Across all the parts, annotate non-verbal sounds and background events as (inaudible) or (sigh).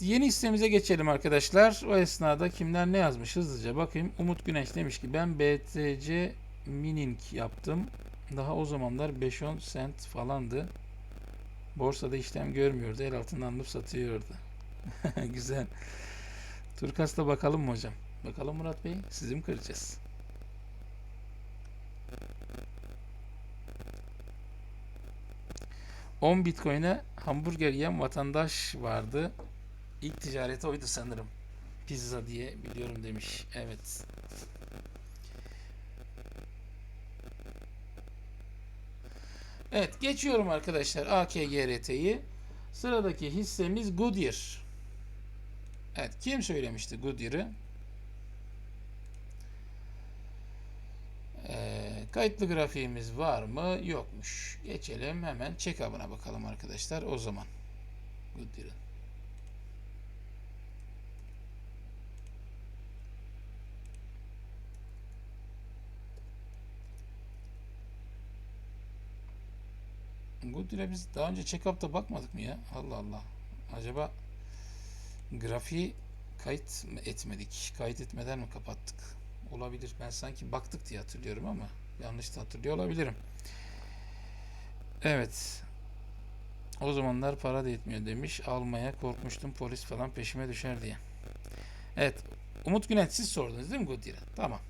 yeni hissemize geçelim arkadaşlar. O esnada kimler ne yazmış hızlıca bakayım. Umut Güneş demiş ki ben BTC mining yaptım. Daha o zamanlar 5-10 sent falandı. Borsada işlem görmüyordu. El altından alıp satıyordu. (laughs) Güzel. Turkas'ta bakalım mı hocam? Bakalım Murat Bey. Sizi mi kıracağız? ...10 Bitcoin'e hamburger yiyen vatandaş vardı. İlk ticareti oydu sanırım. Pizza diye biliyorum demiş. Evet. Evet geçiyorum arkadaşlar AKGRT'yi. Sıradaki hissemiz Goodyear. Evet kim söylemişti Goodyear'ı? Ee, kayıtlı grafiğimiz var mı? Yokmuş. Geçelim hemen check-up'ına bakalım arkadaşlar o zaman. Goodyear'ın. Goodyear'a biz daha önce check-up'ta bakmadık mı ya? Allah Allah. Acaba grafiği kayıt mı etmedik? Kayıt etmeden mi kapattık? Olabilir. Ben sanki baktık diye hatırlıyorum ama yanlış da hatırlıyor olabilirim. Evet. O zamanlar para da yetmiyor demiş. Almaya korkmuştum polis falan peşime düşer diye. Evet. Umut Güneş siz sordunuz değil mi Goodyear'a? Tamam.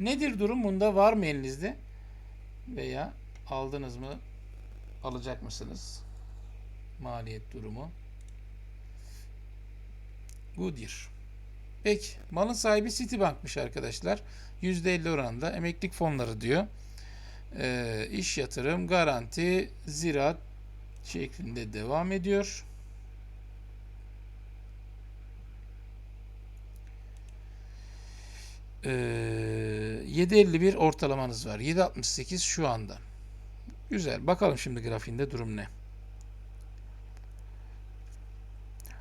Nedir durum? Bunda var mı elinizde? Veya aldınız mı? Alacak mısınız? Maliyet durumu. Goodyear. Peki. Malın sahibi Citibank'mış arkadaşlar. %50 oranında emeklilik fonları diyor. Ee, iş yatırım, garanti, ziraat şeklinde devam ediyor. Ee, 7.51 ortalamanız var. 7.68 şu anda. Güzel. Bakalım şimdi grafiğinde durum ne?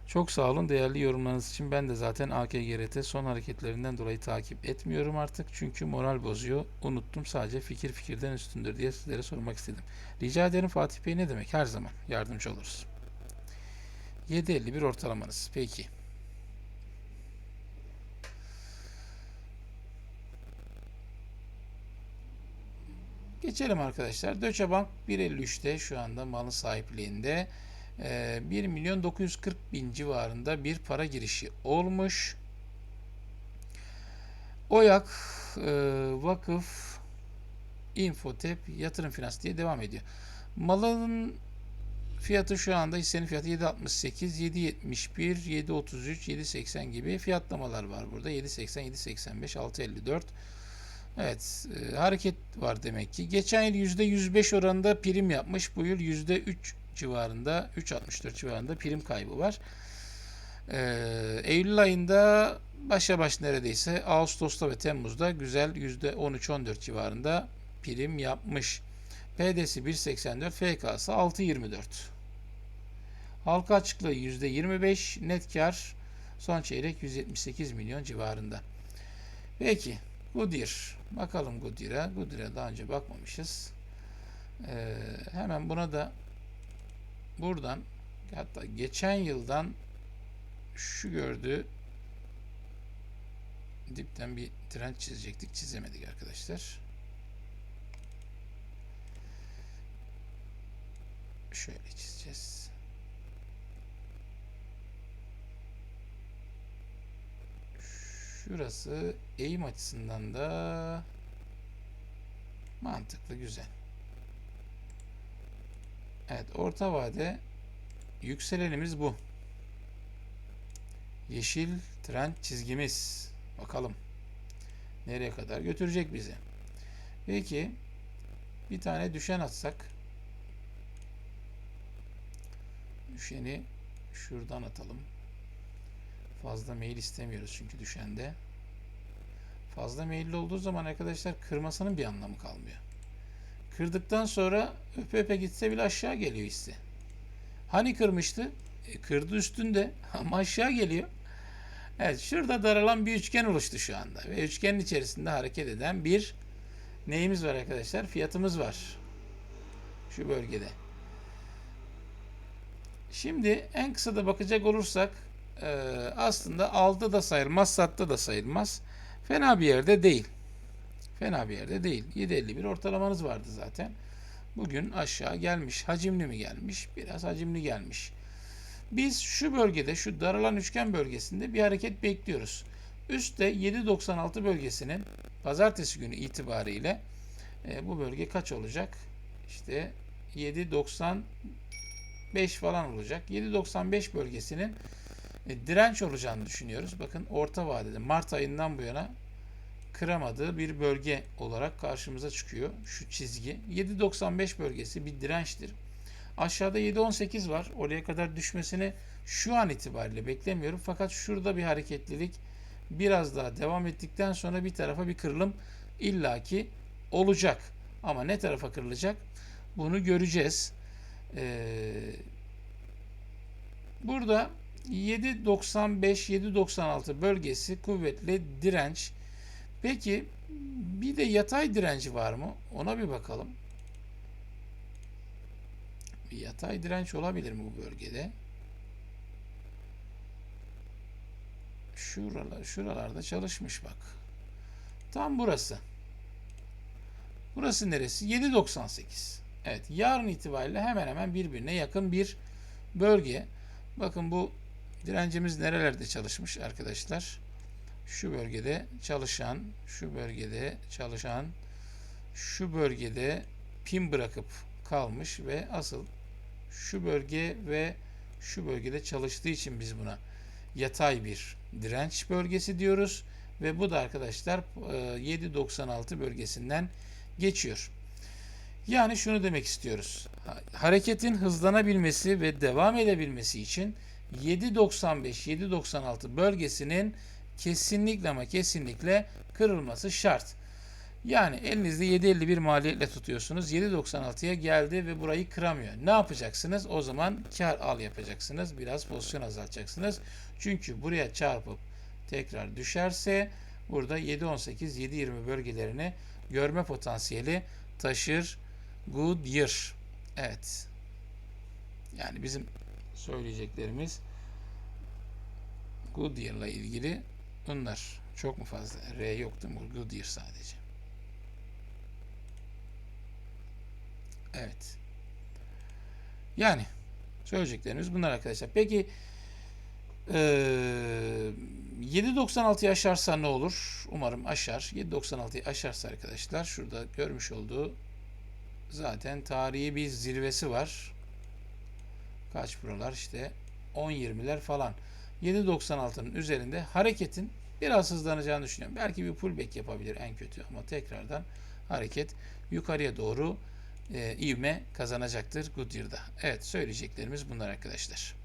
Çok sağ olun değerli yorumlarınız için. Ben de zaten AKGRT son hareketlerinden dolayı takip etmiyorum artık. Çünkü moral bozuyor. Unuttum sadece fikir fikirden üstündür diye sizlere sormak istedim. Rica ederim Fatih Bey ne demek? Her zaman yardımcı oluruz. 7.51 ortalamanız. Peki. Geçelim arkadaşlar. Deutsche Bank 1.53'te şu anda malın sahipliğinde. Ee, 1 milyon 940 bin civarında bir para girişi olmuş. Oyak, e, vakıf, Infotep, yatırım finans diye devam ediyor. Malın fiyatı şu anda hissenin fiyatı 7.68, 7.71, 7.33, 7.80 gibi fiyatlamalar var burada. 7.80, 7.85, 6.54. Evet, e, hareket var demek ki. Geçen yıl %105 oranında prim yapmış. Bu yıl %3 civarında, 3.64 civarında prim kaybı var. Ee, Eylül ayında başa baş neredeyse Ağustos'ta ve Temmuz'da güzel %13-14 civarında prim yapmış. PD'si 1.84, FK'sı 6.24. Halka açıklığı %25, net kar son çeyrek 178 milyon civarında. Peki, Goodyear. Bakalım Goodyear'a. Goodyear'a daha önce bakmamışız. Ee, hemen buna da buradan hatta geçen yıldan şu gördüğü dipten bir trend çizecektik. Çizemedik arkadaşlar. Şöyle çizeceğiz. Şurası eğim açısından da mantıklı, güzel. Evet, orta vade yükselenimiz bu. Yeşil trend çizgimiz. Bakalım nereye kadar götürecek bizi. Peki bir tane düşen atsak düşeni şuradan atalım. Fazla mail istemiyoruz çünkü düşende. Fazla mailli olduğu zaman arkadaşlar kırmasının bir anlamı kalmıyor. Kırdıktan sonra öpe öpe gitse bile aşağı geliyor hisse. Hani kırmıştı? E, kırdı üstünde (laughs) ama aşağı geliyor. Evet şurada daralan bir üçgen oluştu şu anda. Ve üçgenin içerisinde hareket eden bir neyimiz var arkadaşlar? Fiyatımız var. Şu bölgede. Şimdi en kısa da bakacak olursak e, aslında aldı da sayılmaz, sattı da sayılmaz. Fena bir yerde değil. Fena bir yerde değil. 7.51 ortalamanız vardı zaten. Bugün aşağı gelmiş. Hacimli mi gelmiş? Biraz hacimli gelmiş. Biz şu bölgede, şu daralan üçgen bölgesinde bir hareket bekliyoruz. Üstte 7.96 bölgesinin pazartesi günü itibariyle e, bu bölge kaç olacak? İşte 7.95 falan olacak. 7.95 bölgesinin e, direnç olacağını düşünüyoruz. Bakın orta vadede Mart ayından bu yana kıramadığı bir bölge olarak karşımıza çıkıyor. Şu çizgi. 7.95 bölgesi bir dirençtir. Aşağıda 7.18 var. Oraya kadar düşmesini şu an itibariyle beklemiyorum. Fakat şurada bir hareketlilik biraz daha devam ettikten sonra bir tarafa bir kırılım illaki olacak. Ama ne tarafa kırılacak? Bunu göreceğiz. Ee, burada 7.95-7.96 bölgesi kuvvetli direnç. Peki bir de yatay direnci var mı? Ona bir bakalım. Bir yatay direnç olabilir mi bu bölgede? Şuralar, şuralarda çalışmış bak. Tam burası. Burası neresi? 7.98. Evet, yarın itibariyle hemen hemen birbirine yakın bir bölge. Bakın bu direncimiz nerelerde çalışmış arkadaşlar? Şu bölgede çalışan, şu bölgede çalışan, şu bölgede pin bırakıp kalmış ve asıl şu bölge ve şu bölgede çalıştığı için biz buna yatay bir direnç bölgesi diyoruz ve bu da arkadaşlar e, 7.96 bölgesinden geçiyor. Yani şunu demek istiyoruz. Ha- Hareketin hızlanabilmesi ve devam edebilmesi için 7.95-7.96 bölgesinin kesinlikle ama kesinlikle kırılması şart. Yani elinizde 7.51 maliyetle tutuyorsunuz. 7.96'ya geldi ve burayı kıramıyor. Ne yapacaksınız? O zaman kar al yapacaksınız. Biraz pozisyon azaltacaksınız. Çünkü buraya çarpıp tekrar düşerse burada 7.18, 7.20 bölgelerini görme potansiyeli taşır. Good year. Evet. Yani bizim söyleyeceklerimiz Goodyear'la ilgili bunlar. Çok mu fazla? R yok değil mi? Goodyear sadece. Evet. Yani söyleyeceklerimiz bunlar arkadaşlar. Peki eee 7.96'yı aşarsa ne olur? Umarım aşar. 7.96'yı aşarsa arkadaşlar şurada görmüş olduğu zaten tarihi bir zirvesi var. Kaç buralar işte 10-20'ler falan. 7.96'nın üzerinde hareketin biraz hızlanacağını düşünüyorum. Belki bir pullback yapabilir en kötü ama tekrardan hareket yukarıya doğru e, ivme kazanacaktır Goodyear'da. Evet söyleyeceklerimiz bunlar arkadaşlar.